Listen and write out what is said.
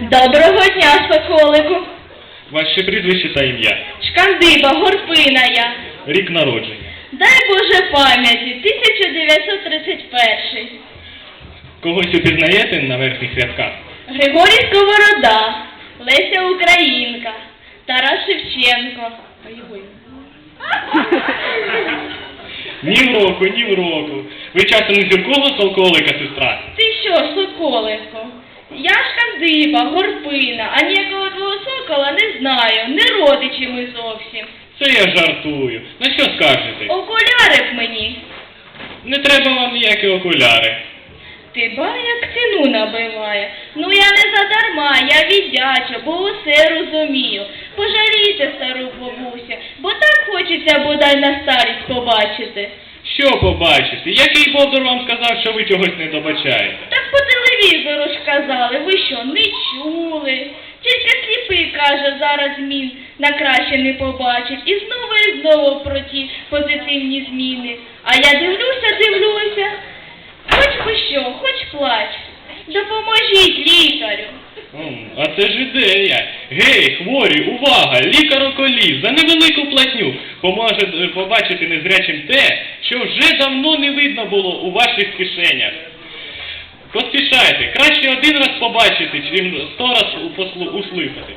Доброго дня, соколику. Ваше прізвище та ім'я. Шкандиба, горпина я. Рік народження. Дай Боже пам'яті, 1931. Когось упізнаєте на верхніх рядках? Григорій Сковорода, Леся Українка, Тарас Шевченко. Ні в року, ні в року. Ви часом не зіркового солколика, сестра? Ти що, соколику? Шкандиба, горпина, а ніякого твого сокола не знаю, не родичі ми зовсім. Це я жартую. На що скажете? Окуляри б мені. Не треба вам ніякі окуляри. Ти ба як ціну набиває. Ну я не задарма, я віддяча, бо усе розумію. Пожалійте стару бабуся, бо так хочеться бодай на старість побачити. Що побачите? Який бовдур вам сказав, що ви чогось не добачаєте? Так по телевізору казали, ви що, не чули? Тільки сліпий каже, зараз змін на краще не побачить. І знову і знову про ті позитивні зміни. А я дивлюся, дивлюся. Хоч би що, хоч плач. Допоможіть лікарю. А це ж ідея. Гей, хворі, увага! Лікар околів за невелику платню поможе е, побачити незрячим те, що вже давно не видно було у ваших кишенях. Поспішайте, краще один раз побачити, чим сто раз услухати.